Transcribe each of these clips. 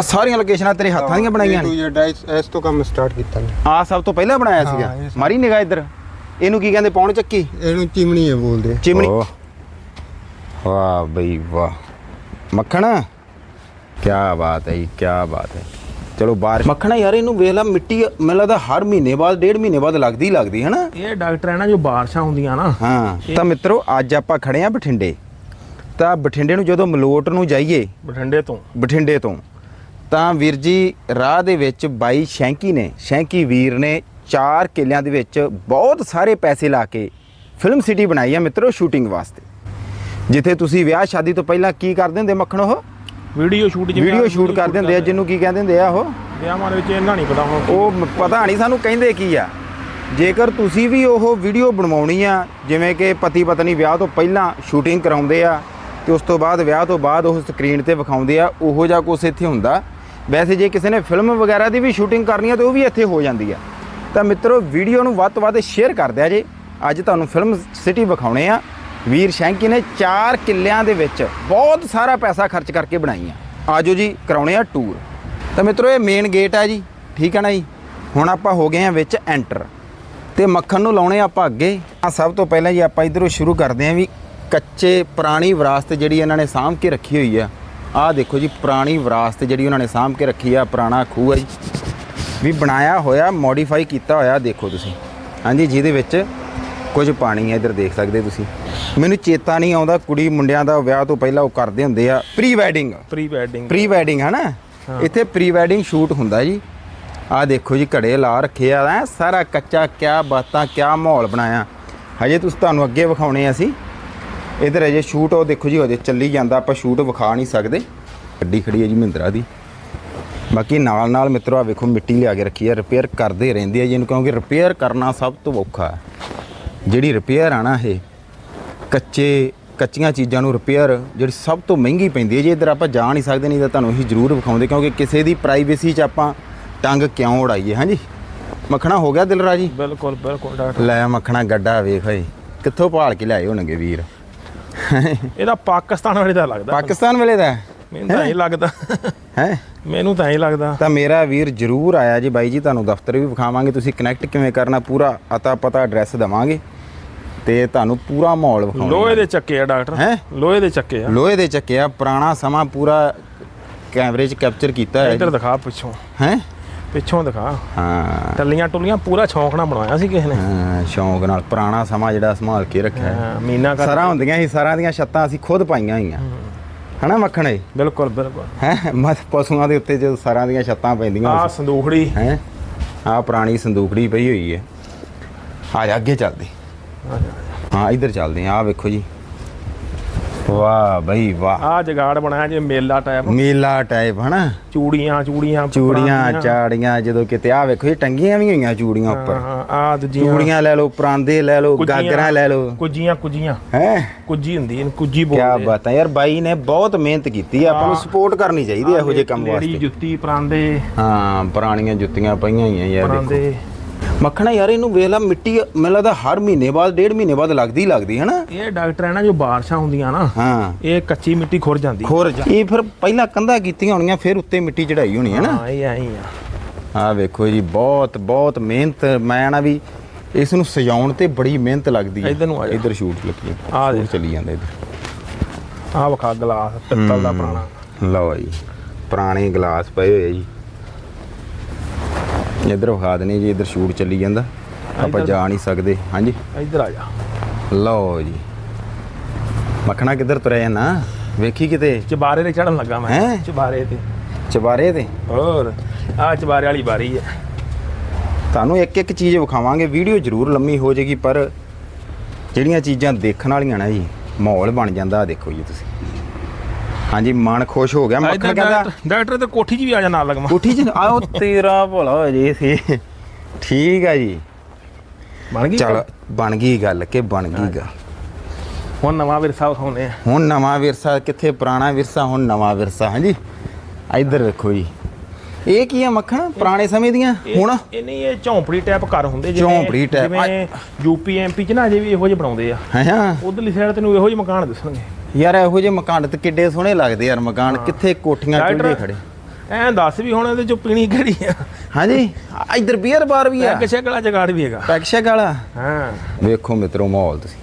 ਆਹ ਸਾਰੀਆਂ ਲੋਕੇਸ਼ਨਾਂ ਤੇਰੇ ਹੱਥਾਂ ਦੀਆਂ ਬਣਾਈਆਂ ਨੇ। ਇਹ ਡਾਈਸ ਇਸ ਤੋਂ ਕੰਮ ਸਟਾਰਟ ਕੀਤਾ ਨੇ ਆ ਸਭ ਤੋਂ ਪਹਿਲਾਂ ਬਣਾਇਆ ਹਾਂ, ਸੀਗਾ। ਇਹ ਸਭ- ਮਾਰੀ ਨਿਗਾਹ ਇੱਧਰ। ਇਹਨੂੰ ਕੀ ਕਹਿੰਦੇ ਪੌਣ ਚੱਕੀ? ਇਹਨੂੰ ਚਿਮਣੀ ਹੈ ਬੋਲਦੇ। ਚਿਮਣੀ। ਓਹ, ਵਾਹ ਬਈ ਵਾਹ। ਮੱਖਣ? ਕੀ ਬਾਤ ਹੈ ਜੀ ਕੀ ਬਾਤ ਹੈ। ਚਲੋ ਬਾਹਰ ਮੱਖਣਾ ਯਾਰ ਇਹਨੂੰ ਵੇਖ ਲੈ ਮਿੱਟੀ ਮੈਨੂੰ ਲੱਗਦਾ ਹਰ ਮਹੀਨੇ ਬਾਅਦ ਡੇਢ ਮਹੀਨੇ ਬਾਅਦ ਲੱਗਦੀ ਹੀ ਲੱਗਦੀ ਹੈ ਨਾ ਇਹ ਡਾਕਟਰ ਹੈ ਨਾ ਜੋ ਬਾਰਿਸ਼ਾਂ ਹੁੰਦੀਆਂ ਨਾ। ਹਾਂ ਤਾਂ ਮਿੱਤਰੋ ਅੱਜ ਆਪਾਂ ਖੜੇ ਆ ਬਠਿੰਡੇ। ਤਾਂ ਬਠਿੰਡੇ ਨੂੰ ਜਦੋਂ ਮਲੋਟ ਨੂੰ ਜਾਈਏ ਬਠਿੰਡੇ ਤੋਂ। ਬਠਿੰਡੇ ਤੋਂ ਤਾਂ ਵੀਰ ਜੀ ਰਾਹ ਦੇ ਵਿੱਚ ਬਾਈ ਸ਼ੈਂਕੀ ਨੇ ਸ਼ੈਂਕੀ ਵੀਰ ਨੇ 4 ਕਿੱਲਿਆਂ ਦੇ ਵਿੱਚ ਬਹੁਤ ਸਾਰੇ ਪੈਸੇ ਲਾ ਕੇ ਫਿਲਮ ਸਿਟੀ ਬਣਾਈ ਆ ਮਿੱਤਰੋ ਸ਼ੂਟਿੰਗ ਵਾਸਤੇ। ਜਿੱਥੇ ਤੁਸੀਂ ਵਿਆਹ ਸ਼ਾਦੀ ਤੋਂ ਪਹਿਲਾਂ ਕੀ ਕਰਦੇ ਹੁੰਦੇ ਮੱਖਣ ਉਹ? ਵੀਡੀਓ ਸ਼ੂਟ ਜਿਵੇਂ ਵੀਡੀਓ ਸ਼ੂਟ ਕਰਦੇ ਹੁੰਦੇ ਆ ਜਿਹਨੂੰ ਕੀ ਕਹਿੰਦੇ ਹੁੰਦੇ ਆ ਉਹ? ਵਿਆਹਾਂ ਵਿੱਚ ਇਹਨਾਂ ਨਹੀਂ ਪਤਾ ਹੁਣ। ਉਹ ਪਤਾ ਨਹੀਂ ਸਾਨੂੰ ਕਹਿੰਦੇ ਕੀ ਆ। ਜੇਕਰ ਤੁਸੀਂ ਵੀ ਉਹ ਵੀਡੀਓ ਬਣਵਾਉਣੀ ਆ ਜਿਵੇਂ ਕਿ ਪਤੀ ਪਤਨੀ ਵਿਆਹ ਤੋਂ ਪਹਿਲਾਂ ਸ਼ੂਟਿੰਗ ਕਰਾਉਂਦੇ ਆ ਤੇ ਉਸ ਤੋਂ ਬਾਅਦ ਵਿਆਹ ਤੋਂ ਬਾਅਦ ਉਹ ਸਕਰੀਨ ਤੇ ਵਿਖਾਉਂਦੇ ਆ ਉਹੋ ਜਿਹਾ ਕੁਛ ਇੱਥੇ ਹੁੰਦਾ। ਵੈਸੇ ਜੇ ਕਿਸੇ ਨੇ ਫਿਲਮ ਵਗੈਰਾ ਦੀ ਵੀ ਸ਼ੂਟਿੰਗ ਕਰਨੀ ਆ ਤੇ ਉਹ ਵੀ ਇੱਥੇ ਹੋ ਜਾਂਦੀ ਆ। ਤਾਂ ਮਿੱਤਰੋ ਵੀਡੀਓ ਨੂੰ ਵੱਧ ਤੋਂ ਵੱਧ ਸ਼ੇਅਰ ਕਰ ਦਿਆ ਜੇ। ਅੱਜ ਤੁਹਾਨੂੰ ਫਿਲਮ ਸਿਟੀ ਵਿਖਾਉਣੇ ਆ। ਵੀਰ ਸ਼ੈਂਕੀ ਨੇ 4 ਕਿੱਲਿਆਂ ਦੇ ਵਿੱਚ ਬਹੁਤ ਸਾਰਾ ਪੈਸਾ ਖਰਚ ਕਰਕੇ ਬਣਾਈ ਆ। ਆਜੋ ਜੀ, ਕਰਾਉਣੇ ਆ ਟੂਰ ਤਾਂ ਮਿੱਤਰੋ, ਇਹ ਮੇਨ ਗੇਟ ਆ ਜੀ। ਠੀਕ ਹੈ ਨਾ ਜੀ? ਹੁਣ ਆਪਾਂ ਹੋ ਗਏ ਆ ਵਿੱਚ ਐਂਟਰ ਤੇ ਮੱਖਣ ਨੂੰ ਲਾਉਣੇ ਆਪਾਂ ਅੱਗੇ। ਆ ਸਭ ਤੋਂ ਪਹਿਲਾਂ ਜੀ ਆਪਾਂ ਇਧਰੋਂ ਸ਼ੁਰੂ ਕਰਦੇ ਆਂ ਵੀ ਕੱਚੇ ਪੁਰਾਣੀ ਵਿਰਾਸਤ ਜਿਹੜੀ ਇਹਨਾਂ ਨੇ ਸਾਂਭ ਕੇ ਰੱਖੀ ਹੋਈ ਆ। ਆਹ ਦੇਖੋ ਜੀ ਪੁਰਾਣੀ ਵਿਰਾਸਤ ਜਿਹੜੀ ਉਹਨਾਂ ਨੇ ਸਾਂਭ ਕੇ ਰੱਖੀ ਆ ਪੁਰਾਣਾ ਖੂਹ ਆ ਜੀ। ਵੀ ਬਣਾਇਆ ਹੋਇਆ ਮੋਡੀਫਾਈ ਕੀਤਾ ਹੋਇਆ ਦੇਖੋ ਤੁਸੀਂ। ਹਾਂਜੀ ਜਿਹਦੇ ਵਿੱਚ ਕੁਝ ਪਾਣੀ ਹੈ ਇੱਧਰ ਦੇਖ ਸਕਦੇ ਤੁਸੀਂ। ਮੈਨੂੰ ਚੇਤਾ ਨਹੀਂ ਆਉਂਦਾ ਕੁੜੀ ਮੁੰਡਿਆਂ ਦਾ ਵਿਆਹ ਤੋਂ ਪਹਿਲਾਂ ਉਹ ਕਰਦੇ ਹੁੰਦੇ ਆ। Pre wedding pre wedding pre wedding ਹੈ। ਨਾ ਇੱਥੇ ਪ੍ਰੀ ਵੈਡਿੰਗ ਸ਼ੂਟ ਹੁੰਦਾ ਜੀ। ਆਹ ਦੇਖੋ ਜੀ ਘੜੇ ਲਾ ਰੱਖੇ ਆ ਸਾਰਾ ਕੱਚਾ ਕਿਆ ਬਾਤਾਂ ਕਿਆ ਮਾਹੌਲ ਬਣਾਇਆ। ਹਜੇ ਤੁਸੀਂ ਤੁਹਾਨੂੰ ਅੱਗੇ ਵਿਖਾਉਣੇ ਆ ਅਸੀਂ। ਇਧਰ ਅਜੇ ਸ਼ੂਟ ਉਹ ਦੇਖੋ ਜੀ ਹਜੇ ਚੱਲੀ ਜਾਂਦਾ ਆਪਾਂ ਸ਼ੂਟ ਵਿਖਾ ਨਹੀਂ ਸਕਦੇ। ਗੱਡੀ ਖੜੀ ਹੈ ਜੀ ਮਹਿੰਦਰਾ ਦੀ। ਬਾਕੀ ਨਾਲ ਨਾਲ ਮਿੱਤਰੋ ਆ ਵੇਖੋ ਮਿੱਟੀ ਲਿਆ ਕੇ ਰੱਖੀ ਹੈ ਰਿਪੇਅਰ ਕਰਦੇ ਰਹਿੰਦੇ ਆ ਜੀ। ਇਹਨੂੰ ਕਿਉਂਕਿ ਰਿਪੇਅਰ ਕਰਨਾ ਸਭ ਤੋਂ ਔਖਾ ਹੈ। ਜਿਹੜੀ ਰਿਪੇਅਰ ਆ ਨਾ ਇਹ ਕੱਚੇ ਕੱਚੀਆਂ ਚੀਜ਼ਾਂ ਨੂੰ ਰਿਪੇਅਰ ਜਿਹੜੀ ਸਭ ਤੋਂ ਮਹਿੰਗੀ ਪੈਂਦੀ ਹੈ ਜੇ। ਇਧਰ ਆਪਾਂ ਜਾ ਨਹੀਂ ਸਕਦੇ ਨਹੀਂ ਤਾਂ ਤੁਹਾਨੂੰ ਅਸੀਂ ਜ਼ਰੂਰ ਵਿਖਾਉਂਦੇ ਕਿਉਂਕਿ ਕਿਸੇ ਦੀ ਪ੍ਰਾਈਵੇਸੀ 'ਚ ਆਪਾਂ ਟੰਗ ਕਿਉਂ ਉਡਾਈਏ ਹਾਂਜੀ? ਮੱਖਣਾ ਹੋ ਗਿਆ ਦਿਲਰਾ ਜੀ ਬਿਲਕੁਲ ਬਿਲਕੁਲ ਡਾਕਟਰ। ਲੈ ਮੱਖਣਾ ਗੱਡਾ ਵੇਖ ਓਏ। ਕਿੱਥੋਂ ਭਾਲ ਕੇ ਲਿਆਏ ਹੋਣਗੇ ਵੀਰ? ਇਹਦਾ ਪਾਕਿਸਤਾਨ ਵਾਲੇ ਦਾ ਲੱਗਦਾ। ਪਾਕਿਸਤਾਨ ਵੇਲੇ ਦਾ? ਮੈਨੂੰ ਤਾਂ ਇਹ ਲੱਗਦਾ। ਹੈ? ਮੈਨੂੰ ਤਾਂ ਇਹ ਲੱਗਦਾ। ਤਾਂ ਮੇਰਾ ਵੀਰ ਜ਼ਰੂਰ ਆਇਆ ਜੀ ਬਾਈ ਜੀ ਤੁਹਾਨੂੰ ਦਫ਼ਤਰ ਵੀ ਵਿਖਾਵਾਂਗੇ। ਤੁਸੀਂ ਕਨੈਕਟ ਕਿਵੇਂ ਕਰਨਾ ਪੂਰਾ ਅਤਾ ਪਤਾ ਐਡਰੈਸ ਦਵਾਂਗੇ। ਤੇ ਤੁਹਾਨੂੰ ਪੂਰਾ ਮਾਹੌਲ ਵਿਖਾਉਣਾ ਲੋਹੇ ਦੇ ਚੱਕੇ ਆ ਡਾਕਟਰ। ਹੈਂ? ਲੋਹੇ ਦੇ ਚੱਕੇ ਆ। ਲੋਹੇ ਦੇ ਚੱਕਿਆ ਪੁਰਾਣਾ ਸਮਾਂ ਪੂਰਾ ਕੈਮਰੇ 'ਚ ਕੈਪਚਰ ਕੀਤਾ ਹੈ ਇੱਧਰ ਦਿਖਾ ਪਿੱਛੋਂ। ਹੈ? ਪਿੱਛੋਂ ਦਿਖਾ। ਹਾਂ। ਟੱਲੀਆਂ ਟੁੱਲੀਆਂ ਪੂਰਾ ਸ਼ੌਂਕ ਨਾਲ ਬਣਾਇਆ ਸੀ ਕਿਸੇ ਨੇ। ਹਾਂ, ਸ਼ੌਂਕ ਨਾਲ ਪੁਰਾਣਾ ਸਮਾਂ ਜਿਹੜਾ ਸੰਭਾਲ ਕੇ ਰੱਖਿਆ ਹੈ। ਹਾਂ, ਮੀਨਾ ਕਰ ਸਰਾਂ ਹੁੰਦੀਆਂ ਸੀ ਸਰਾਂ ਦੀਆਂ ਛੱਤਾਂ ਅਸੀਂ ਖੁਦ ਪਾਈਆਂ ਹੋਈਆਂ। ਹਨਾ ਮੱਖਣੇ? ਬਿਲਕੁਲ ਬਿਲਕੁਲ। ਹੈ ਮਤ ਪਸ਼ੂਆਂ ਦੇ ਉੱਤੇ ਜਦੋਂ ਸਰਾਂ ਦੀਆਂ ਛੱਤਾਂ ਪੈਂਦੀਆਂ ਆ ਸੰਦੂਖੜੀ। ਹੈ ਆ ਪੁਰਾਣੀ ਸੰਦੂਕੜੀ ਪਈ ਹੋਈ ਹੈ। ਆ ਜਾ ਅੱਗੇ ਚੱਲਦੇ। ਹਾਂ ਇੱਧਰ ਚੱਲਦੇ ਆ ਵੇਖੋ ਜੀ। ਵਾਹ ਬਈ ਵਾਹ। ਆ ਜਗਾੜ ਬਣਾਇਆ ਜੇ ਮੇਲਾ ਟਾਈਪ ਮੇਲਾ ਟਾਈਪ ਹਨਾ? ਚੂੜੀਆਂ ਚੂੜੀਆਂ ਚੂੜੀਆਂ। ਚਾੜੀਆਂ ਜਦੋਂ ਕਿਤੇ ਆ ਵੇਖੋ ਇਹ ਟੰਗੀਆਂ ਵੀ ਹੋਈਆਂ ਚੂੜੀਆਂ ਉੱਪਰ। ਹਾਂ ਆ ਦੂਜੀਆਂ। ਚੂੜੀਆਂ ਲੈ ਲਓ ਪਰਾਂਦੇ ਲੈ ਲਓ ਗਾਗਰਾਂ ਲੈ ਲਓ। ਕੁੱਜੀਆਂ ਕੁੱਜੀਆਂ। ਹੈ? ਕੁੱਜੀ ਹੁੰਦੀ ਇਹਨੂੰ ਕੁੱਜੀ ਕੀ ਬੋਲਦੇ ਬਾਤ ਹੈ ਯਾਰ ਬਾਈ ਨੇ ਬਹੁਤ ਮਿਹਨਤ ਕੀਤੀ ਹੈ ਆਪਾਂ ਨੂੰ। ਸਪੋਰਟ ਕਰਨੀ ਚਾਹੀਦੀ ਇਹੋ ਜਿਹੇ ਕੰਮ ਵਾਸਤੇ। ਜੁੱਤੀ ਪਰਾਂਦੇ। ਹਾਂ ਪੁਰਾਣੀਆਂ ਜੁੱਤੀਆਂ ਪਈਆਂ ਹੋਈਆਂ ਯਾਰ ਦੇਖੋ। ਪਰਾਂਦੇ ਮੱਖਣਾ ਯਾਰ ਇਹਨੂੰ ਵੇਖ ਲੈ ਮਿੱਟੀ ਮੈਨੂੰ ਲੱਗਦਾ ਹਰ ਮਹੀਨੇ ਬਾਅਦ ਡੇਢ ਮਹੀਨੇ ਬਾਅਦ ਲੱਗਦੀ ਲੱਗਦੀ ਹੈ ਨਾ? ਇਹ ਡਾਕਟਰ ਹੈ ਨਾ ਜੋ ਬਾਰਿਸ਼ਾਂ ਹੁੰਦੀਆਂ ਨਾ ਹਾਂ। ਇਹ ਕੱਚੀ ਮਿੱਟੀ ਖੁਰ ਜਾਂਦੀ। ਖੋਰ ਇਹ ਫਿਰ ਪਹਿਲਾਂ ਕੰਧਾਂ ਕੀਤੀਆਂ ਹੋਣੀਆਂ ਫਿਰ ਉੱਤੇ ਮਿੱਟੀ ਚੜਾਈ ਹੋਣੀ ਹੈ ਨਾ? ਹਾਂ ਇਹ ਹੀ ਆ। ਆਹ ਵੇਖੋ ਜੀ ਬਹੁਤ ਬਹੁਤ ਮਿਹਨਤ ਮੈਂ ਨਾ ਵੀ ਇਸ ਨੂੰ ਸਜਾਉਣ ਤੇ ਬੜੀ ਮਿਹਨਤ ਲੱਗਦੀ ਹੈ। ਇੱਧਰ ਨੂੰ ਆ ਜਾ। ਇੱਧਰ ਸ਼ੂਟ ਲੱਗੀ ਆ ਦੇਖ। ਚੱਲੀ ਜਾਂਦਾ ਇੱਧਰ। ਆਹ ਵਿਖਾ ਗਲਾਸ ਪਿੱਤਲ ਦਾ ਪੁਰਾਣਾ। ਲਓ ਜੀ ਪੁਰਾਣੇ ਗਲਾਸ ਪਏ ਹੋਏ ਆ ਜੀ। ਇੱਧਰ ਵਿਖਾ ਦਨੇ ਜੀ ਇੱਧਰ ਸ਼ੂਟ ਚੱਲੀ ਜਾਂਦਾ। ਆਪਾਂ ਜਾ ਨਹੀਂ ਸਕਦੇ। ਹਾਂਜੀ। ਇੱਧਰ ਆ ਜਾ। ਲਓ ਜੀ। ਮੱਖਣਾ ਕਿੱਧਰ ਤੁਰਿਆ ਨਾ ਵੇਖੀ ਕਿਤੇ? ਚਬਾਰੇ ਤੇ ਚੜਨ ਲੱਗਾ ਮੈਂ? ਚਬਾਰੇ ਤੇ। ਚਬਾਰੇ ਤੇ? ਹੋਰ। ਆ ਚਬਾਰੇ ਵਾਲੀ ਬਾਰੀ ਹੈ ਤੁਹਾਨੂੰ ਇੱਕ ਇੱਕ ਚੀਜ਼ ਵਿਖਾਵਾਂਗੇ। ਵੀਡੀਓ ਜ਼ਰੂਰ ਲੰਮੀ ਹੋ ਜਾਏਗੀ ਪਰ ਜਿਹੜੀਆਂ ਚੀਜ਼ਾਂ ਦੇਖਣ ਵਾਲੀਆਂ ਨਾ ਜੀ ਮਾਹੌਲ ਬਣ ਜਾਂਦਾ। ਦੇਖੋ ਜੀ ਤੁਸੀਂ। ਹਾਂਜੀ ਮਨ ਖੁਸ਼ ਹੋ ਗਿਆ। ਮੱਖਣ ਕਹਿੰਦਾ ਡਾਕਟਰ ਤੇ ਕੋਠੀ 'ਚ ਵੀ ਆ ਜਾ ਨਾਲ ਲਗਵਾ। ਕੋਠੀ ਚ ਆਓ ਤੇਰਾ ਭਲਾ ਹੋ ਜੇ ਸੀ। ਠੀਕ ਆ ਜੀ। ਬਣ ਗਈ ਚਲ ਬਣ ਗਈ ਗੱਲ ਕਿ ਬਣ ਗਈ ਗੱਲ? ਹੁਣ ਨਵਾਂ ਵਿਰਸਾ ਵਿਖਾਉਣੇ ਆ। ਹੁਣ ਨਵਾਂ ਵਿਰਸਾ ਕਿੱਥੇ ਪੁਰਾਣਾ ਵਿਰਸਾ ਹੁਣ ਨਵਾਂ ਵਿਰਸਾ ਹਾਂਜੀ। ਇੱਧਰ ਵੇਖੋ ਜੀ। ਇਹ ਕੀ ਆ ਮੱਖਣ? ਪੁਰਾਣੇ ਸਮੇਂ ਦੀਆਂ? ਹੁਣ? ਇਹ ਨਹੀਂ ਇਹ ਝੌਂਪੜੀ ਟਾਈਪ ਘਰ ਹੁੰਦੇ ਝੌਂਪੜੀ type, ਜਿਵੇਂ ਯੂਪੀ ਐਮਪੀ 'ਚ ਨਾ ਅਜੇ ਵੀ ਇਹੋ ਜਿਹੇ ਬਣਾਉਂਦੇ ਆ। ਹਾਂ ਉਧਰਲੀ ਸਾਈਡ ਤੈਨੂੰ ਇਹੋ ਜਿਹੇ ਮਕਾਨ ਦਿਸਣਗੇ। ਯਾਰ ਇਹੋ ਜਿਹੇ ਮਕਾਨ ਤੇ ਕਿੱਡੇ ਸੋਹਣੇ ਲੱਗਦੇ ਯਾਰ ਮਕਾਨ ਕਿੱਥੇ ਕੋਠੀਆਂ ਚੁੱਲ੍ਹੇ ਖੜੇ? ਐਂ ਦੱਸ ਵੀ ਹੁਣ ਇਹਦੇ ਚੋਂ ਪੀਣੀ ਕਿਹੜੀ ਆ? ਹਾਂਜੀ ਇੱਧਰ ਬੀਅਰ ਬਾਰ ਵੀ ਆ। ਪੈਗ ਸ਼ੈਗਲਾ ਜਗਾੜ ਵੀ ਹੈਗਾ। ਪੈਕਸ਼ੈਕ ਵਾਲਾ? ਹਾਂ। ਵੇਖੋ ਮਿੱਤਰੋ ਮਾਹੌਲ ਤੁਸੀਂ।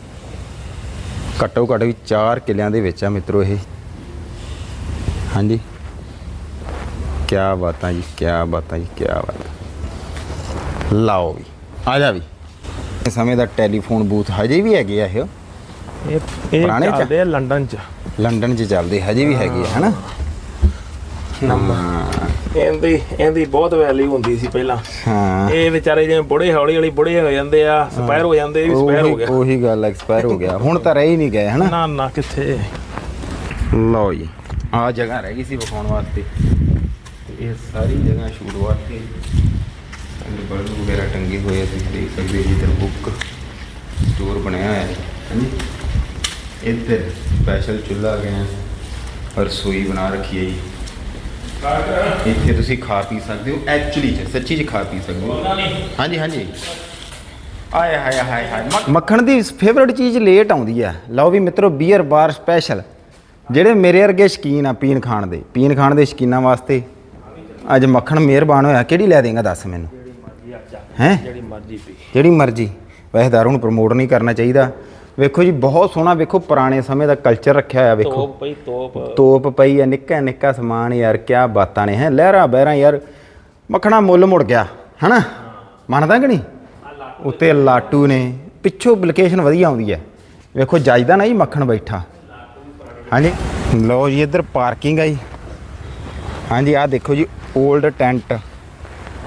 ਘੱਟੋ ਘੱਟ ਵੀ 4 ਕਿੱਲਿਆਂ ਦੇ ਵਿੱਚ ਆ ਮਿੱਤਰੋ ਇਹ। ਹਾਂਜੀ। ਕੀ ਬਾਤਾਂ ਜੀ ਕੀ ਬਾਤਾਂ ਜੀ ਕੀ ਬਾਤਾਂ। ਲਾਓ ਵੀ ਆ ਜਾ ਵੀ। ਸਮੇਂ ਦਾ ਟੈਲੀਫੋਨ ਬੂਥ ਹਜੇ ਵੀ ਹੈਗੇ ਆ ਇਹ। ਇਹ ਇਹ ਪੁਰਾਣੇ ਚ? ਚੱਲਦੇ ਆ ਲੰਡਨ ਚ। ਲੰਡਨ 'ਚ ਚੱਲਦੇ ਹਜੇ ਵੀ ਹੈਗੇ ਆ ਹਨਾ? ਇਹਦੀ ਇਹਦੀ ਬਹੁਤ ਵੈਲਿਊ ਹੁੰਦੀ ਸੀ ਪਹਿਲਾਂ। ਹਾਂ। ਇਹ ਵਿਚਾਰੇ ਜਿਵੇਂ ਬੁੜੇ ਹੌਲੀ ਹੌਲੀ ਬੁੜੇ ਹੋ ਜਾਂਦੇ ਆ ਸਪਾਇਰ ਹੋ ਜਾਂਦੇ ਇਹ ਵੀ ਸਪਾਇਰ ਹੋ ਉਹੀ ਗਿਆ। ਉਹੀ ਗੱਲ ਐਕਸਪਾਇਰ ਹੋ ਗਿਆ। ਹੁਣ ਤਾਂ ਰਹਿ ਹੀ ਨਹੀਂ ਗਏ ਹਨਾ? ਨਾ ਨਾ ਕਿੱਥੇ? ਲਓ ਜੀ ਆ ਜਗ੍ਹਾ ਰਹਿ ਗਈ ਸੀ ਵਿਖਾਉਣ ਵਾਸਤੇ। ਤੇ ਇਹ ਸਾਰੀ ਜਗ੍ਹਾ ਸ਼ੂਟ ਵਾਸਤੇ। ਅੰਦਰ ਬਲਬ ਵਗੈਰਾ ਟੰਗੇ ਹੋਏ ਆ, ਤੁਸੀਂ ਦੇਖ ਸਕਦੇ ਜੀ ਇੱਧਰ ਬੁੱਕ ਸਟੋਰ ਬਣਿਆ ਹੋਇਆ ਹੈ ਹਾਂਜੀ। ਇੱਧਰ ਸਪੈਸ਼ਲ ਚੁੱਲ੍ਹਾ ਗਿਆ ਔਰ ਰਸੋਈ ਬਣਾ ਰੱਖੀ ਹੈ ਜੀ। ਇੱਥੇ ਤੁਸੀਂ ਖਾ ਪੀ ਸਕਦੇ ਹੋ ਐਕਚੁਅਲੀ ਚ ਸੱਚੀ ਚ ਖਾ ਪੀ ਸਕਦੇ ਹੋ। ਹਾਂਜੀ ਹਾਂਜੀ। ਆਏ ਹਾਏ ਹਾਏ ਹਾਏ ਮੱਖਣ ਦੀ ਫੇਵਰਟ ਚੀਜ਼ ਲੇਟ ਆਉਂਦੀ ਆ ਲਓ ਵੀ ਮਿੱਤਰੋ ਬੀਅਰ ਬਾਰ ਸਪੈਸ਼ਲ ਜਿਹੜੇ ਮੇਰੇ ਵਰਗੇ ਸ਼ਕੀਨ ਆ ਪੀਣ ਖਾਣ ਦੇ ਪੀਣ ਖਾਣ ਦੇ ਸ਼ਕੀਨਾਂ ਵਾਸਤੇ ਅੱਜ ਮੱਖਣ ਮਿਹਰਬਾਨ ਹੋਇਆ। ਕਿਹੜੀ ਲੈ ਦੇਗਾ ਦੱਸ ਮੈਨੂੰ? ਹੈ? ਜਿਹੜੀ ਮਰਜ਼ੀ ਪੀ। ਜਿਹੜੀ ਮਰਜ਼ੀ। ਵੈਸੇ ਦਾਰੂ ਨੂੰ ਪ੍ਰਮੋਟ ਨਹੀਂ ਕਰਨਾ ਚਾਹੀਦਾ। ਵੇਖੋ ਜੀ ਬਹੁਤ ਸੋਹਣਾ ਵੇਖੋ ਪੁਰਾਣੇ ਸਮੇਂ ਦਾ ਕਲਚਰ ਰੱਖਿਆ ਹੋਇਆ ਵੇਖੋ। ਤੋਪ ਪਈ ਤੋਪ। ਤੋਪ ਪਈ ਆ ਨਿੱਕਾ ਨਿੱਕਾ ਸਮਾਨ ਯਾਰ ਕਿਆ ਬਾਤਾਂ ਨੇ ਹੈ। ਲਹਿਰਾਂ ਬਹਿਰਾਂ ਯਾਰ ਮੱਖਣਾ ਮੁੱਲ ਮੁੜ ਗਿਆ ਹਨਾ? ਮੰਨਦਾ ਕਿ ਨਹੀਂ? ਉੱਤੇ ਲਾਟੂ ਨੇ ਪਿੱਛੋਂ ਲੋਕੇਸ਼ਨ ਵਧੀਆ ਆਉਂਦੀ ਹੈ। ਵੇਖੋ ਜੱਜਦਾ ਨਾ ਜੀ ਮੱਖਣ ਬੈਠਾ। ਹਾਂਜੀ ਲਓ ਜੀ ਇੱਧਰ ਪਾਰਕਿੰਗ ਆਈ ਹਾਂਜੀ ਆਹ ਦੇਖੋ ਜੀ 올ਡ ਟੈਂਟ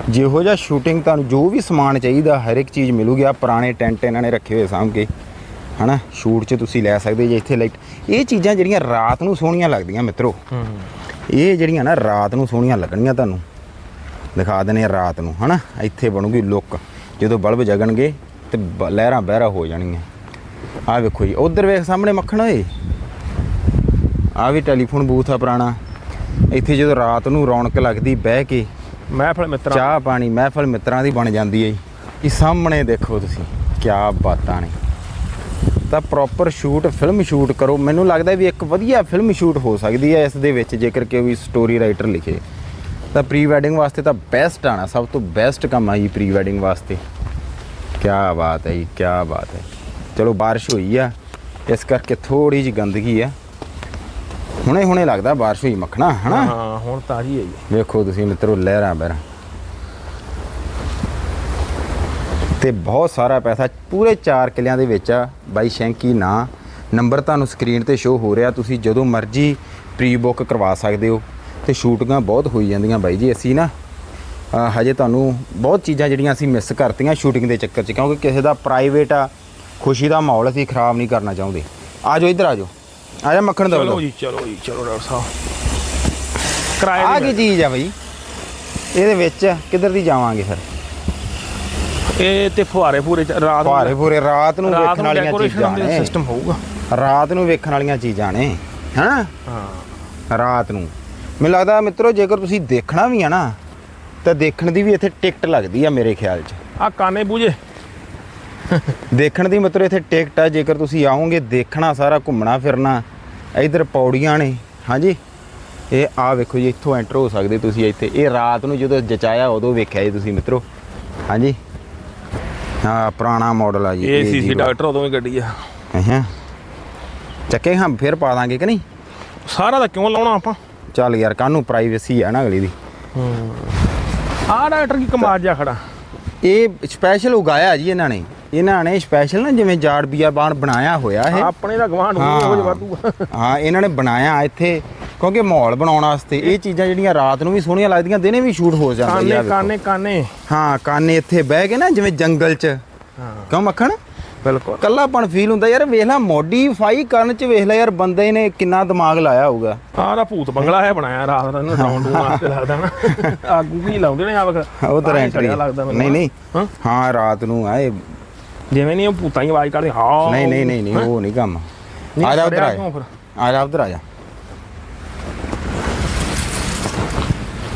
ਜਿਹੋ ਜਿਹਾ ਸ਼ੂਟਿੰਗ ਤੁਹਾਨੂੰ ਜੋ ਵੀ ਸਮਾਨ ਚਾਹੀਦਾ ਹਰ ਇੱਕ ਚੀਜ਼ ਮਿਲੂਗੀ। ਆ ਪੁਰਾਣੇ ਟੈਂਟ ਇਹਨਾਂ ਨੇ ਰੱਖੇ ਹੋਏ ਕੇ ਹਨਾ ਸ਼ੂਟ 'ਚ ਤੁਸੀਂ ਲੈ ਸਕਦੇ ਜੇ ਇੱਥੇ ਲਾਈਟ ਇਹ ਚੀਜ਼ਾਂ ਜਿਹੜੀਆਂ ਰਾਤ ਨੂੰ ਸੋਹਣੀਆਂ ਲੱਗਦੀਆਂ ਮਿੱਤਰੋ। ਇਹ ਜਿਹੜੀਆਂ ਨਾ ਰਾਤ ਨੂੰ ਸੋਹਣੀਆਂ ਲੱਗਣਗੀਆਂ ਤੁਹਾਨੂੰ। ਦਿਖਾ ਦਨੇ ਰਾਤ ਨੂੰ ਹਨਾ ਇੱਥੇ ਬਣੂਗੀ ਲੁੱਕ ਜਦੋਂ ਬਲਬ ਜਗਣਗੇ ਤੇ ਲਹਿਰਾਂ ਬਹਿਰਾ ਹੋ ਜਾਣਗੀਆਂ। ਆਹ ਵੇਖੋ ਜੀ ਉਧਰ ਵੇਖ ਸਾਹਮਣੇ ਮੱਖਣ ਓਏ। ਆ ਵੀ ਟੈਲੀਫੋਨ ਬੂਥ ਆ ਪੁਰਾਣਾ। ਇੱਥੇ ਜਦੋਂ ਰਾਤ ਨੂੰ ਰੌਣਕ ਲੱਗਦੀ ਬਹਿ ਕੇ ਮਹਿਫਲ ਮਿੱਤਰਾਂ। ਚਾਹ ਪਾਣੀ ਮਹਿਫਲ ਮਿੱਤਰਾਂ ਦੀ ਬਣ ਜਾਂਦੀ ਹੈ ਜੀ। ਇਹ ਸਾਹਮਣੇ ਦੇਖੋ ਤੁਸੀਂ ਕੀ ਬਾਤਾਂ ਨੇ। ਤਾਂ ਪ੍ਰੋਪਰ ਸ਼ੂਟ ਫਿਲਮ ਸ਼ੂਟ ਕਰੋ। ਮੈਨੂੰ ਲੱਗਦਾ ਵੀ ਇੱਕ ਵਧੀਆ ਫਿਲਮ ਸ਼ੂਟ ਹੋ ਸਕਦੀ ਹੈ ਇਸ ਦੇ ਵਿੱਚ ਜੇਕਰ ਕਿ ਵੀ ਸਟੋਰੀ ਰਾਈਟਰ ਲਿਖੇ। ਤਾਂ ਪ੍ਰੀ ਵੈਡਿੰਗ ਵਾਸਤੇ ਤਾਂ ਬੈਸਟ ਆਣਾ ਸਭ ਤੋਂ ਬੈਸਟ ਕੰਮ ਆ ਜੀ ਪ੍ਰੀ ਵੈਡਿੰਗ ਵਾਸਤੇ। ਕੀ ਬਾਤ ਹੈ ਜੀ ਕੀ ਬਾਤ ਹੈ। ਚਲੋ ਬਾਰਿਸ਼ ਹੋਈ ਆ ਇਸ ਕਰਕੇ ਥੋੜੀ ਜਿਹੀ ਗੰਦਗੀ ਆ। ਹੁਣੇ ਹੁਣੇ ਲੱਗਦਾ ਬਾਰਿਸ਼ ਹੋਈ ਮੱਖਣਾ ਹਨਾ? ਹਾਂ ਹੁਣ ਤਾਜੀ ਹੈ ਜੀ ਵੇਖੋ ਤੁਸੀਂ ਮਿੱਤਰੋ ਲਹਿਰਾਂ ਬਹਿਰਾਂ ਤੇ ਬਹੁਤ ਸਾਰਾ ਪੈਸਾ ਪੂਰੇ 4 ਕਿੱਲਿਆਂ ਦੇ ਵਿੱਚ ਆ। ਬਾਈ ਸ਼ੈਂਕੀ ਨਾਂ ਨੰਬਰ ਤੁਹਾਨੂੰ ਸਕਰੀਨ ਤੇ ਸ਼ੋ ਹੋ ਰਿਹਾ ਤੁਸੀਂ ਜਦੋਂ ਮਰਜ਼ੀ ਪ੍ਰੀ ਬੁੱਕ ਕਰਵਾ ਸਕਦੇ ਹੋ। ਤੇ ਸ਼ੂਟਿੰਗਾਂ ਬਹੁਤ ਹੋਈ ਜਾਂਦੀਆਂ ਬਾਈ ਜੀ ਅਸੀਂ ਨਾ ਹਜੇ ਤੁਹਾਨੂੰ ਬਹੁਤ ਚੀਜ਼ਾਂ ਜਿਹੜੀਆਂ ਅਸੀਂ ਮਿਸ ਕਰਤੀਆਂ ਸ਼ੂਟਿੰਗ ਦੇ ਚੱਕਰ 'ਚ ਕਿਉਂਕਿ ਕਿਸੇ ਦਾ ਪ੍ਰਾਈਵੇਟ ਆ ਖੁਸ਼ੀ ਦਾ ਮਾਹੌਲ ਅਸੀਂ ਖਰਾਬ ਨਹੀਂ ਕਰਨਾ ਚਾਹੁੰਦੇ। ਆ ਜਾਓ ਇੱਧਰ ਆ ਜਾਓ। ਆ ਜਾ ਮੱਖਣ ਚਲੋ ਦਵੋ ਜੀ ਚਲੋ ਜੀ ਚਲੋ ਡਾਕਟਰ ਸਾਹਿਬ। ਕਿਰਾਏ ਆ ਦੀ ਕੀ ਚੀਜ਼ ਆ ਬਈ? ਇਹਦੇ ਵਿੱਚ ਕਿੱਧਰ ਦੀ ਜਾਵਾਂਗੇ ਫਿਰ? ਇਹ ਤੇ ਫੁਹਾਰੇ ਪੂਰੇ ਰਾਤ ਨੂੰ ਭਾਰੇ ਪੂਰੇ ਰਾਤ ਨੂੰ ਰਾਤ ਵੇਖਣ ਨੂੰ ਵਾਲੀਆਂ ਡੈਕੋਰੇਸ਼ਨ ਚੀਜ਼ਾਂ ਦਾ ਨੇ। ਸਿਸਟਮ ਹੋਊਗਾ। ਰਾਤ ਨੂੰ ਵੇਖਣ ਵਾਲੀਆਂ ਚੀਜ਼ਾਂ ਨੇ ਹੈਨਾ ਹਾਂ। ਰਾਤ ਨੂੰ। ਮੈਨੂੰ ਲੱਗਦਾ ਮਿੱਤਰੋ ਜੇਕਰ ਤੁਸੀਂ ਦੇਖਣਾ ਵੀ ਆ ਨਾ ਤਾਂ ਦੇਖਣ ਦੀ ਵੀ ਇੱਥੇ ਟਿਕਟ ਲੱਗਦੀ ਆ ਮੇਰੇ ਖਿਆਲ 'ਚ। ਆ ਕਾਨੇ ਬੂਝੇ। ਦੇਖਣ ਦੀ ਮਿੱਤਰੋ ਇੱਥੇ ਟਿਕਟ ਆ। ਜੇਕਰ ਤੁਸੀਂ ਆਓਗੇ ਦੇਖਣਾ ਸਾਰਾ ਘੁੰਮਣਾ ਫਿਰਨਾ ਇਧਰ ਪੌੜੀਆਂ ਨੇ ਹਾਂਜੀ? ਇਹ ਆ ਵੇਖੋ ਜੀ ਇੱਥੋਂ ਐਂਟਰ ਹੋ ਸਕਦੇ ਤੁਸੀਂ ਇੱਥੇ। ਇਹ ਰਾਤ ਨੂੰ ਜਦੋਂ ਜਚਾਇਆ ਉਦੋਂ ਵੇਖਿਆ ਜੀ ਤੁਸੀਂ ਮਿੱਤਰੋ ਹਾਂਜੀ? ਹਾਂ ਪੁਰਾਣਾ ਮਾਡਲ ਆ ਜੀ ਇਹ ਸੀ ਸੀ ਜੀਰੋ। ਡਾਕਟਰ ਉਦੋਂ ਹੀ ਗੱਡੀ ਆ। ਹਾਂ ਚੱਕੇ ਹਾਂ ਫਿਰ ਪਾ ਦਾਂਗੇ ਕਿ ਨਹੀਂ? ਸਾਰਾ ਦਾ ਕਿਉਂ ਲਾਉਣਾ ਆਪਾਂ? ਚੱਲ ਯਾਰ ਕਾਹਨੂੰ ਪ੍ਰਾਈਵੇਸੀ ਹੈ ਨਾ ਅਗਲੀ ਦੀ। ਆ ਡਾਕਟਰ ਕੀ ਕਮਾਲ ਜਾ ਖੜਾ। ਇਹ ਸਪੈਸ਼ਲ ਉਗਾਇਆ ਜੀ ਇਹਨਾਂ ਨੇ। ਇਹਨਾਂ ਨੇ ਸਪੈਸ਼ਲ ਨਾ ਜਿਵੇਂ ਜਾੜ ਬੀਆਬਾਨ ਬਣਾਇਆ ਹੋਇਆ ਇਹ। ਆਪਣੇ ਦਾ ਗਵਾਂਢ ਹੋ। ਜਾ ਵਾਧੂ ਹਾਂ ਇਹਨਾਂ ਨੇ ਬਣਾਇਆ ਇੱਥੇ। ਕਿਉਂਕਿ ਮਾਹੌਲ ਬਣਾਉਣ ਵਾਸਤੇ ਇਹ ਚੀਜ਼ਾਂ ਜਿਹੜੀਆਂ ਰਾਤ ਨੂੰ ਵੀ ਸੋਹਣੀਆਂ ਲੱਗਦੀਆਂ ਦਿਨੇ ਵੀ ਸ਼ੂਟ ਹੋ ਜਾਂਦੇ ਆ ਕਾਨੇ ਕਾਨੇ ਹਾਂ ਕਾਨੇ ਇੱਥੇ ਬਹਿ ਕੇ ਨਾ ਜਿਵੇਂ ਜੰਗਲ 'ਚ। ਹਾਂ। ਕਿਉਂ ਮੱਖਣ? ਬਿਲਕੁਲ। ਕੱਲਾਪਣ ਫੀਲ ਹੁੰਦਾ ਯਾਰ ਵੇਖ ਲੈ ਮੋਡੀਫਾਈ ਕਰਨ 'ਚ ਵੇਖ ਲੈ ਯਾਰ ਬੰਦੇ ਨੇ ਕਿੰਨਾ ਦਿਮਾਗ ਲਾਇਆ ਹੋਊਗਾ। ਆਹ ਦਾ ਭੂਤ ਬੰਗਲਾ ਹੈ ਬਣਾਇਆ ਰਾਤ ਦਾ ਇਹਨੂੰ ਡਾਊਨ ਡੂਨ ਵਾਸਤੇ ਲੱਗਦਾ ਨਾ। ਆਗੂ ਵੀ ਲਾਉਂਦੇ ਨੇ ਆ ਵਖ ਉਹ ਤਾਂ ਐਂਟਰੀ ਨਹੀਂ ਨਹੀਂ। ਹਾਂ? ਰਾਤ ਨੂੰ ਆਏ। ਜਿਵੇਂ ਨਹੀਂ ਉਹ ਭੂਤਾਂ ਦੀ ਆਵਾਜ਼ ਕੱਢਦੇ ਹਾਂ। ਨਹੀਂ ਨਹੀਂ ਨਹੀਂ ਉਹ ਨਹੀਂ ਕੰਮ। ਆ ਜਾ ਉਧਰ ਆ ਆ ਜਾ ਉਧਰ ਆ ਜਾ।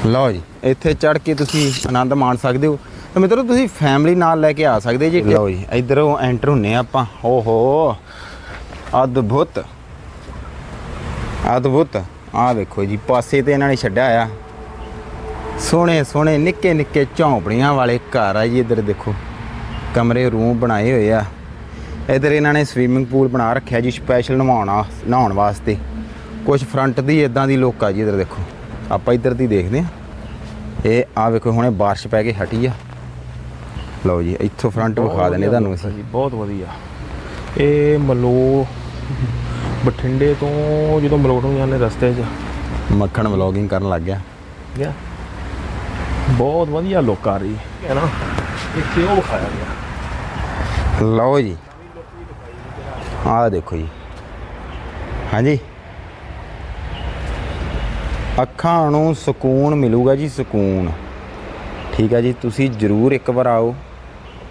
ਲਓ ਜੀ ਇੱਥੇ ਚੜ ਕੇ ਤੁਸੀਂ ਆਨੰਦ ਮਾਣ ਸਕਦੇ ਹੋ। ਤੇ ਮਿੱਤਰੋ ਤੁਸੀਂ ਫੈਮਿਲੀ ਨਾਲ ਲੈ ਕੇ ਆ ਸਕਦੇ ਜੀ ਲਓ ਜੀ। ਇਧਰੋਂ ਐਂਟਰ ਹੁੰਨੇ ਆਪਾਂ। ਓਹੋ ਅਦਭੁਤ। ਅਦਭੁਤ। ਆ ਵੇਖੋ ਜੀ ਪਾਸੇ ਤੇ ਇਹਨਾਂ ਨੇ ਛੱਡਿਆ ਆ। ਸੋਹਣੇ ਸੋਹਣੇ ਨਿੱਕੇ ਨਿੱਕੇ ਝੌਂਪੜੀਆਂ ਵਾਲੇ ਘਰ ਆ ਜੀ ਇੱਧਰ ਦੇਖੋ। ਕਮਰੇ ਰੂਮ ਬਣਾਏ ਹੋਏ ਆ। ਇੱਧਰ ਇਹਨਾਂ ਨੇ ਸਵੀਮਿੰਗ ਪੂਲ ਬਣਾ ਰੱਖਿਆ ਜੀ ਸਪੈਸ਼ਲ ਨਹਾਉਣਾ ਨਹਾਉਣ ਵਾਸਤੇ। ਕੁਝ ਫਰੰਟ ਦੀ ਇਦਾਂ ਦੀ ਲੋਕ ਆ ਜੀ ਇੱਧਰ ਦੇਖੋ। ਆਪਾਂ ਇੱਧਰ ਦੀ ਦੇਖਦੇ ਆ ਇਹ ਆ ਵੇਖੋ ਹੁਣੇ ਬਾਰਿਸ਼ ਪੈ ਕੇ ਹਟੀ ਆ। ਲਓ ਜੀ ਇੱਥੋਂ ਫਰੰਟ ਵਿਖਾ ਦਿੰਦੇ ਤੁਹਾਨੂੰ ਅਸੀਂ। ਬਹੁਤ ਵਧੀਆ। ਇਹ ਮਲੋ ਬਠਿੰਡੇ ਤੋਂ ਜਦੋਂ ਮਲੋਟ ਨੂੰ ਜਾਂਦੇ ਰਸਤੇ 'ਚ। ਮੱਖਣ ਵਲੌਗਿੰਗ ਕਰਨ ਲੱਗ ਗਿਆ। ਗਿਆ। ਬਹੁਤ ਵਧੀਆ ਲੋਕ ਆ ਰਹੀ ਹੈ ਨਾ। ਇੱਥੇ ਉਹ ਖਾਇਆ ਗਿਆ। ਲਓ ਜੀ। ਆਹ ਦੇਖੋ ਜੀ। ਹਾਂਜੀ। ਅੱਖਾਂ ਨੂੰ ਸਕੂਨ ਮਿਲੂਗਾ ਜੀ ਸਕੂਨ। ਠੀਕ ਹੈ ਜੀ, ਤੁਸੀਂ ਜਰੂਰ ਇੱਕ ਵਾਰ ਆਓ।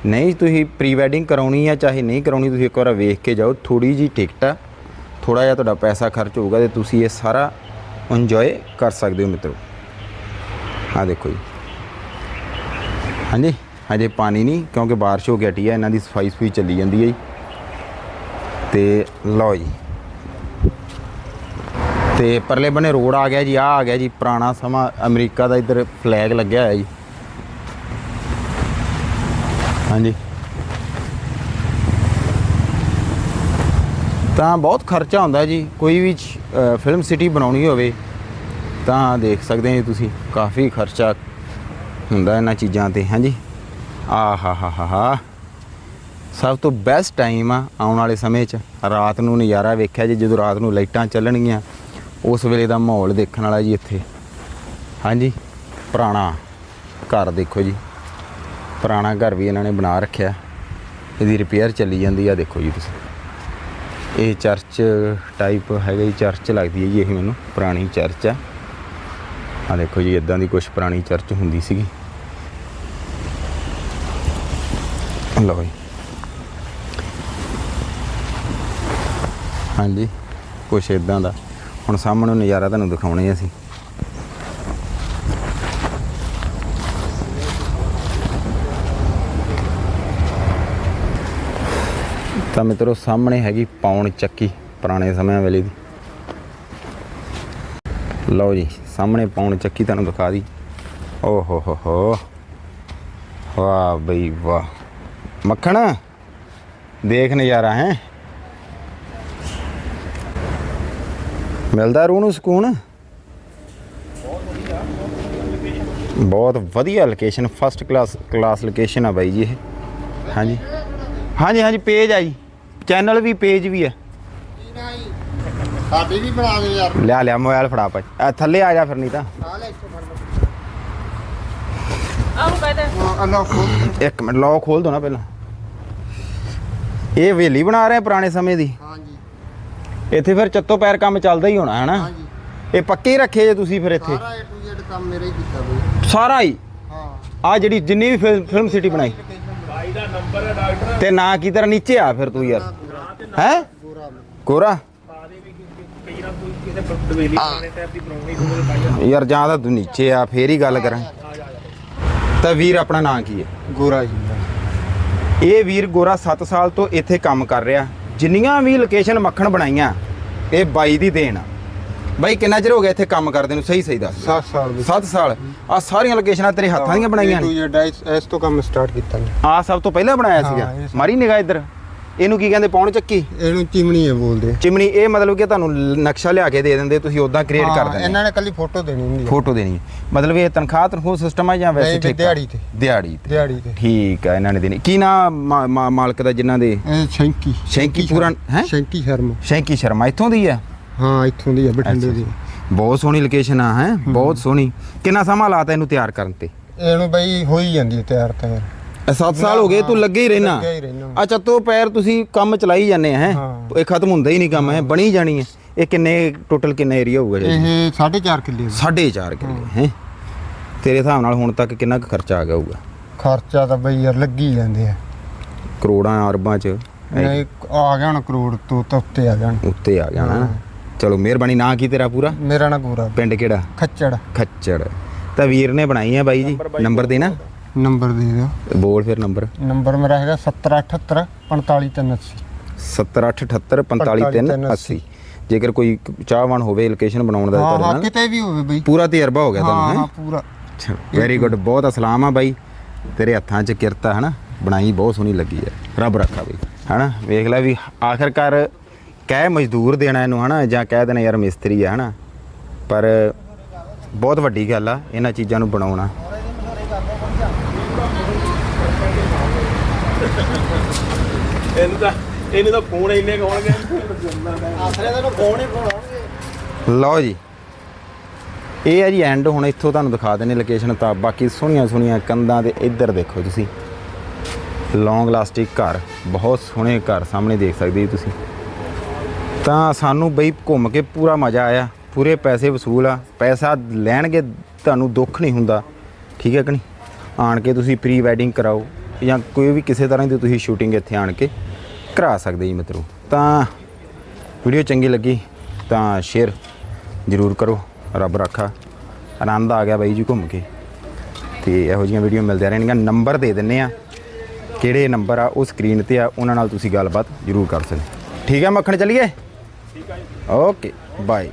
ਨਹੀਂ ਤੁਸੀਂ ਪ੍ਰੀ ਵੈਡਿੰਗ ਕਰਾਉਣੀ ਆ ਚਾਹੇ ਨਹੀਂ ਕਰਾਉਣੀ, ਤੁਸੀਂ ਇੱਕ ਵਾਰ ਵੇਖ ਕੇ ਜਾਓ। ਥੋੜੀ ਜੀ ਟਿਕਟ ਆ ਥੋੜਾ ਜਿਹਾ ਤੁਹਾਡਾ ਪੈਸਾ ਖਰਚ ਹੋਊਗਾ ਤੇ ਤੁਸੀਂ ਇਹ ਸਾਰਾ ਇੰਜੋਏ ਕਰ ਸਕਦੇ ਹੋ ਮਿੱਤਰੋ। ਆਹ ਦੇਖੋ ਜੀ। ਹਾਂਜੀ, ਹਜੇ ਪਾਣੀ ਨਹੀਂ, ਕਿਉਂਕਿ ਬਾਰਿਸ਼ ਹੋ ਕੇ ਹਟੀ ਹੈ ਇਹਨਾਂ ਦੀ ਸਫ਼ਾਈ ਸਫ਼ਾਈ ਚੱਲੀ ਜਾਂਦੀ ਹੈ ਜੀ। ਤੇ ਲਓ ਜੀ। ਤੇ ਪਰਲੇ ਬੰਨੇ ਰੋਡ ਆ ਗਿਆ ਜੀ ਆ ਆ ਗਿਆ ਜੀ, ਪੁਰਾਣਾ ਸਮਾਂ, ਅਮਰੀਕਾ ਦਾ ਇੱਧਰ ਫਲੈਗ ਲੱਗਿਆ ਹੋਇਆ ਜੀ। ਹਾਂਜੀ। ਤਾਂ ਬਹੁਤ ਖਰਚਾ ਹੁੰਦਾ ਜੀ, ਕੋਈ ਵੀ ਫਿਲਮ ਸਿਟੀ ਬਣਾਉਣੀ ਹੋਵੇ, ਤਾਂ ਦੇਖ ਸਕਦੇ ਹੋ ਤੁਸੀਂ, ਕਾਫੀ ਖਰਚਾ ਹੁੰਦਾ ਇਹਨਾਂ ਚੀਜ਼ਾਂ ਤੇ, ਹਾਂਜੀ। ਆ ਹਾ ਹਾ ਹਾ ਹਾ ਸਭ ਤੋਂ ਬੈਸਟ ਟਾਈਮ ਆ ਆਉਣ ਵਾਲੇ ਸਮੇਂ 'ਚ, ਰਾਤ ਨੂੰ ਨਜ਼ਾਰਾ ਵੇਖਿਆ ਜੀ, ਜਦੋਂ ਰਾਤ ਨੂੰ ਲਾਈਟਾਂ ਚੱਲਣਗੀਆਂ ਉਸ ਵੇਲੇ ਦਾ ਮਾਹੌਲ ਦੇਖਣ ਵਾਲਾ ਜੀ ਇੱਥੇ। ਹਾਂਜੀ, ਪੁਰਾਣਾ ਘਰ ਦੇਖੋ ਜੀ। ਪੁਰਾਣਾ ਘਰ ਵੀ ਇਹਨਾਂ ਨੇ ਬਣਾ ਰੱਖਿਆ। ਇਹਦੀ ਰਿਪੇਅਰ ਚੱਲੀ ਜਾਂਦੀ ਆ, ਦੇਖੋ ਜੀ ਤੁਸੀਂ। ਇਹ ਚਰਚ ਟਾਈਪ ਹੈਗਾ ਜੀ ਚਰਚ ਲੱਗਦੀ ਹੈ ਜੀ ਇਹ ਮੈਨੂੰ, ਪੁਰਾਣੀ ਚਰਚ ਆ। ਆ ਦੇਖੋ ਜੀ ਇਦਾਂ ਦੀ ਕੁਝ ਪੁਰਾਣੀ ਚਰਚ ਹੁੰਦੀ ਸੀਗੀ। ਲਓ ਜੀ। ਹਾਂਜੀ, ਕੁਛ ਇਦਾਂ ਦਾ। ਹੁਣ ਸਾਹਮਣੇ ਨਜ਼ਾਰਾ ਤੁਹਾਨੂੰ ਦਿਖਾਉਣੇ ਅਸੀਂ। ਤਾਂ ਮਿੱਤਰੋ, ਸਾਹਮਣੇ ਹੈਗੀ ਪੌਣ ਚੱਕੀ ਪੁਰਾਣੇ ਸਮਿਆਂ ਵੇਲੇ ਦੀ। ਲਓ ਜੀ, ਸਾਹਮਣੇ ਪੌਣ ਚੱਕੀ ਤੁਹਾਨੂੰ ਦਿਖਾ ਦੀ ਓ ਹੋ ਹੋ ਹੋ। ਵਾਹ ਬਈ ਵਾਹ। ਮੱਖਣ, ਦੇਖ ਨਜ਼ਾਰਾ ਹੈ। ਮਿਲਦਾ ਰੂਹ ਨੂੰ ਸਕੂਨ? ਬਹੁਤ ਵਧੀਆ location first class class location ਆ ਬਾਈ ਜੀ ਇਹ। ਹਾਂਜੀ। ਹਾਂਜੀ ਹਾਂਜੀ ਪੇਜ ਆ ਜੀ। ਚੈਨਲ ਵੀ ਪੇਜ ਵੀ ਹੈ ਸਾਡੀ ਵੀ ਬਣਾ ਦੇ ਯਾਰ। ਲਿਆ ਲਿਆ ਮੋਬਾਈਲ ਫੜਾ ਪਾ ਆ ਥੱਲੇ ਆ ਜਾ ਫਿਰ ਨਹੀਂ ਤਾਂ। ਆ ਲੈ ਇੱਥੋਂ ਫੜ ਆਹ ਅੱਲਾ ਖੋਲ। ਇੱਕ ਮਿੰਟ ਲੌਕ ਖੋਲ ਦੋ ਨਾ ਪਹਿਲਾਂ। ਇਹ ਹਵੇਲੀ ਬਣਾ ਰਹੇ ਆ ਪੁਰਾਣੇ ਸਮੇਂ ਦੀ। ਇੱਥੇ ਫਿਰ ਚੱਤੋ ਪੈਰ ਕੰਮ ਚੱਲਦਾ ਹੀ ਹੋਣਾ ਹੈ ਨਾ ਹਾਂਜੀ। ਇਹ ਪੱਕੇ ਹੀ ਰੱਖੇ ਜੇ ਤੁਸੀਂ ਫਿਰ ਇੱਥੇ। ਸਾਰਾ A to Z ਕੰਮ ਮੇਰਾ ਹੀ ਕੀਤਾ ਬਈ। ਸਾਰਾ ਹੀ? ਹਾਂ। ਆ ਜਿਹੜੀ ਜਿੰਨੀ ਵੀ ਫਿਲ- ਫਿਲਮ ਸਿਟੀ ਬਣਾਈ। ਭਾਈ ਦਾ ਨੰਬਰ ਹੈ ਡਾਕਟਰ। ਤੇ ਨਾ ਕੀ ਤਰ੍ਹਾਂ ਨੀਚੇ ਆ ਫਿਰ ਤੂੰ ਯਾਰ। ਹੈ? ਗੋਰਾ। ਮੈਂ ਕੋਰਾ ਆ ਦੇ ਵੀ ਕਈ ਨਾ ਕੋਈ ਕਿਸੇ ਡਵੇਲੀ ਪੁਰਾਣੇ ਟਾਈਪ ਦੀ ਬਣਾਉਣੀ ਹੋਵੇ ਤਾਂ ਯਾਰ ਜਾਂ ਤਾਂ ਤੂੰ ਨੀਚੇ ਆ ਫੇਰ ਹੀ ਗੱਲ ਕਰਾਂ। ਤਾਂ ਵੀਰ ਆਪਣਾ ਨਾਂ ਕੀ ਹੈ? ਗੋਰਾ ਜੀ। ਇਹ ਵੀਰ ਗੋਰਾ 7 ਸਾਲ ਤੋਂ ਇੱਥੇ ਕੰਮ ਕਰ ਰਿਹਾ। ਜਿੰਨੀਆਂ ਵੀ ਲੋਕੇਸ਼ਨ ਮੱਖਣ ਬਣਾਈਆਂ ਇਹ ਬਾਈ ਦੀ ਦੇਣ ਆ। ਬਾਈ ਕਿੰਨਾ ਚਿਰ ਹੋ ਗਿਆ ਇੱਥੇ ਕੰਮ ਕਰਦੇ ਨੂੰ? ਸਹੀ ਸਹੀ ਦੱਸ 7 ਸਾਲ ਦੇ 7 ਸਾਲ। ਆ ਸਾਰੀਆਂ ਲੋਕੇਸ਼ਨਾਂ ਤੇਰੇ ਹੱਥਾਂ ਦੀਆਂ ਬਣਾਈਆਂ ਨੇ। ਤੂੰ ਇਹ ਇਸ ਤੋਂ ਕੰਮ ਸਟਾਰਟ ਕੀਤਾ ਨੇ ਆ ਸਭ ਤੋਂ ਪਹਿਲਾਂ ਬਣਾਇਆ ਸੀਗਾ। ਮਾਰੀ ਨਿਗਾਹ ਇੱਧਰ। ਇਹਨੂੰ ਕੀ ਕਹਿੰਦੇ ਪੌਣ ਚੱਕੀ? ਇਹਨੂੰ ਚਿਮਣੀ ਹੈ ਬੋਲਦੇ। ਚਿਮਣੀ ਇਹ ਮਤਲਬ ਕਿ ਤੁਹਾਨੂੰ ਨਕਸ਼ਾ ਲਿਆ ਕੇ ਦੇ ਦਿੰਦੇ ਤੁਸੀਂ ਉਦਾਂ ਕ੍ਰੀਏਟ ਕਰ ਹਾਂ, ਦਿੰਦੇ। ਇਹਨਾਂ ਨੇ ਕੱਲੀ ਫੋਟੋ ਦੇਣੀ ਹੁੰਦੀ ਹੈ ਫੋਟੋ ਦੇਣੀ ਹੈ। ਮਤਲਬ ਇਹ ਤਨਖਾਹ ਤਨਖੂਹ ਸਿਸਟਮ ਹੈ ਜਾਂ ਵੈਸੇ ਠੇਕਾ? ਦਿਹਾੜੀ ਤੇ। ਦਿਹਾੜੀ ਤੇ। ਦਿਹਾੜੀ ਤੇ। ਠੀਕ ਆ ਇਹਨਾਂ ਨੇ ਦੇਣੀ। ਕੀ ਨਾਮ ਮਾਲਕ ਦਾ ਜਿਨ੍ਹਾਂ ਦੇ? ਇਹ ਸ਼ੈਂਕੀ। ਸ਼ੈਂਕੀ ਪੂਰਾ ਹੈਂ? ਸ਼ੈਂਕੀ ਸ਼ਰਮਾ। ਸ਼ੈਂਕੀ ਸ਼ਰਮਾ ਇੱਥੋਂ ਦੀ ਆ? ਹਾਂ ਇੱਥੋਂ ਦੀ ਹੈ ਬਠਿੰਡੇ ਦੀ। ਬਹੁਤ ਸੋਹਣੀ ਲੋਕੇਸ਼ਨ ਆ ਹੈ? ਬਹੁਤ ਸੋਹਣੀ। ਕਿੰਨਾ ਸਮਾਂ ਲਾਤਾ ਇਹਨੂੰ ਤਿਆਰ ਕਰਨ ਤੇ? ਇਹਨੂੰ ਬਈ ਹੋ ਹੀ ਜਾਂਦੀ ਹੈ ਤਿਆਰ ਤਾਂ ਯਾਰ 7 ਸਾਲ ਹੋ ਗਏ ਤੂੰ ਲੱਗੇ ਹੀ ਰਹਿਣਾ। ਲੱਗਿਆ ਹੀ ਰਹਿਣਾ। ਅੱਛਾ ਤੋ ਪੈਰ ਤੁਸੀਂ ਕੰਮ ਚਲਾਈ ਜਾਂਦੇ ਆ ਹੈ? ਹਾਂ। ਇਹ ਖਤਮ ਹੁੰਦਾ ਹੀ ਨਹੀਂ ਕੰਮ ਹੈ? ਬਣੀ ਜਾਣੀ ਹੈ ਇਹ ਕਿੰਨੇ ਟੋਟਲ ਕਿੰਨਾ ਏਰੀਆ ਹੋਊਗਾ ਜੀ? ਇਹ 4.5 ਕਿੱਲੇ ਦਾ। 4.5 ਕਿੱਲੇ ਹੈ। ਤੇਰੇ ਹਿਸਾਬ ਨਾਲ ਹੁਣ ਤੱਕ ਕਿੰਨਾ ਕੁ ਖਰਚਾ ਆ ਗਿਆ ਹੋਊਗਾ? ਖਰਚਾ ਤਾਂ ਬਈ ਯਾਰ ਲੱਗੀ ਜਾਂਦੇ ਆ। ਕਰੋੜਾਂ ਅਰਬਾਂ ਚ? ਨਹੀਂ ਆ ਗਿਆ ਹੁਣ ਕਰੋੜ ਤੋਂ ਤਾਂ ਉੱਤੇ ਆ ਜਾਣ ਉੱਤੇ ਆ ਗਿਆ ਨਾ? ਚਲੋ ਮਿਹਰਬਾਨੀ। ਨਾ ਕੀ ਤੇਰਾ ਪੂਰਾ? ਮੇਰਾ ਨਾ ਗੋਰਾ। ਪਿੰਡ ਕਿਹੜਾ? ਖੱਚੜ। ਖੱਚੜ। ਤਾਂ ਵੀਰ ਨੇ ਬਣਾਈ ਹੈ ਬਾਈ ਜੀ ਨੰਬਰ ਦੇਣਾ? ਨੰਬਰ ਦੇ ਦਿਓ। ਬੋਲ ਫਿਰ ਨੰਬਰ। ਨੰਬਰ ਮੇਰਾ ਹੈਗਾ 1778 45380 78454380 ਜੇਕਰ ਕੋਈ ਚਾਹਵਾਨ ਹੋਵੇ ਲੋਕੇਸ਼ਨ ਬਣਾਉਣ ਦਾ ਤੁਹਾਡੇ ਹਾਂ ਕਿਤੇ ਵੀ ਹੋਵੇ ਬਈ। ਪੂਰਾ ਤਜਰਬਾ ਹੋ ਗਿਆ ਤੁਹਾਨੂੰ ਹਾਂ? ਪੂਰਾ। ਵੈਰੀ ਗੁੱਡ ਬਹੁਤ ਅਸਲਾਮ ਆ ਬਾਈ। ਤੇਰੇ ਹੱਥਾਂ 'ਚ ਕਿਰਤਾ ਹਨਾ? ਬਣਾਈ ਬਹੁਤ ਸੋਹਣੀ ਲੱਗੀ ਹੈ ਰੱਬ ਰੱਖਾ ਬਈ ਹਨਾ? ਵੇਖ ਲੈ ਵੀ ਆਖਰਕਾਰ ਕਹਿ ਮਜ਼ਦੂਰ ਦੇਣਾ ਇਹਨੂੰ ਹਨਾ? ਜਾਂ ਕਹਿ ਦੇਣਾ ਯਾਰ ਮਿਸਤਰੀ ਆ ਹਨਾ? ਪਰ ਬਹੁਤ ਵੱਡੀ ਗੱਲ ਆ ਇਹਨਾਂ ਚੀਜ਼ਾਂ ਨੂੰ ਬਣਾਉਣਾ। ਇਹਨੂੰ ਤਾਂ ਇਹਨੂੰ ਤਾਂ ਫੋਨ ਇੰਨੇ ਕਹੋਣਗੇ ਲਓ ਜੀ। ਇਹ ਹੈ ਜੀ ਐਂਡ ਹੁਣ ਇੱਥੋਂ ਤੁਹਾਨੂੰ ਦਿਖਾ ਦਿੰਨੇ ਲੋਕੇਸ਼ਨ ਤਾਂ ਬਾਕੀ ਸੋਹਣੀਆਂ ਸੋਹਣੀਆਂ ਕੰਧਾਂ ਦੇ ਇੱਧਰ ਦੇਖੋ ਤੁਸੀਂ। ਲੌਂਗ ਲਾਸਟਿਕ ਘਰ ਬਹੁਤ ਸੋਹਣੇ ਘਰ ਸਾਹਮਣੇ ਦੇਖ ਸਕਦੇ ਜੀ ਤੁਸੀਂ। ਤਾਂ ਸਾਨੂੰ ਬਈ ਘੁੰਮ ਕੇ ਪੂਰਾ ਮਜ਼ਾ ਆਇਆ ਪੂਰੇ ਪੈਸੇ ਵਸੂਲ ਆ ਪੈਸਾ ਲੈਣਗੇ ਤੁਹਾਨੂੰ ਦੁੱਖ ਨਹੀਂ ਹੁੰਦਾ ਠੀਕ ਹੈ ਕਿ ਨਹੀਂ? ਆਣ ਕੇ ਤੁਸੀਂ ਪ੍ਰੀ ਵੈਡਿੰਗ ਕਰਾਓ। ਜਾਂ ਕੋਈ ਵੀ ਕਿਸੇ ਤਰ੍ਹਾਂ ਦੀ ਤੁਸੀਂ ਸ਼ੂਟਿੰਗ ਇੱਥੇ ਆਣ ਕੇ ਕਰਾ ਸਕਦੇ ਜੀ ਮਿੱਤਰੋ। ਤਾਂ ਵੀਡੀਓ ਚੰਗੀ ਲੱਗੀ ਤਾਂ ਸ਼ੇਅਰ ਜ਼ਰੂਰ ਕਰੋ ਰੱਬ ਰੱਖਾ। ਆਨੰਦ ਆ ਗਿਆ ਬਾਈ ਜੀ ਘੁੰਮ ਕੇ। ਤੇ ਇਹੋ ਜਿਹੀਆਂ ਵੀਡੀਓ ਮਿਲਦੀਆਂ ਰਹਿਣਗੀਆਂ। ਨੰਬਰ ਦੇ ਦਿੰਨੇ ਆ। ਕਿਹੜੇ ਨੰਬਰ ਆ ਉਹ ਸਕਰੀਨ ਤੇ ਆ। ਉਹਨਾਂ ਨਾਲ ਤੁਸੀਂ ਗੱਲਬਾਤ ਜ਼ਰੂਰ ਕਰ ਸਕਦੇ ਠੀਕ ਹੈ ਮੱਖਣ ਚੱਲੀਏ? ਠੀਕ ਹੈ ਓਕੇ ਬਾਏ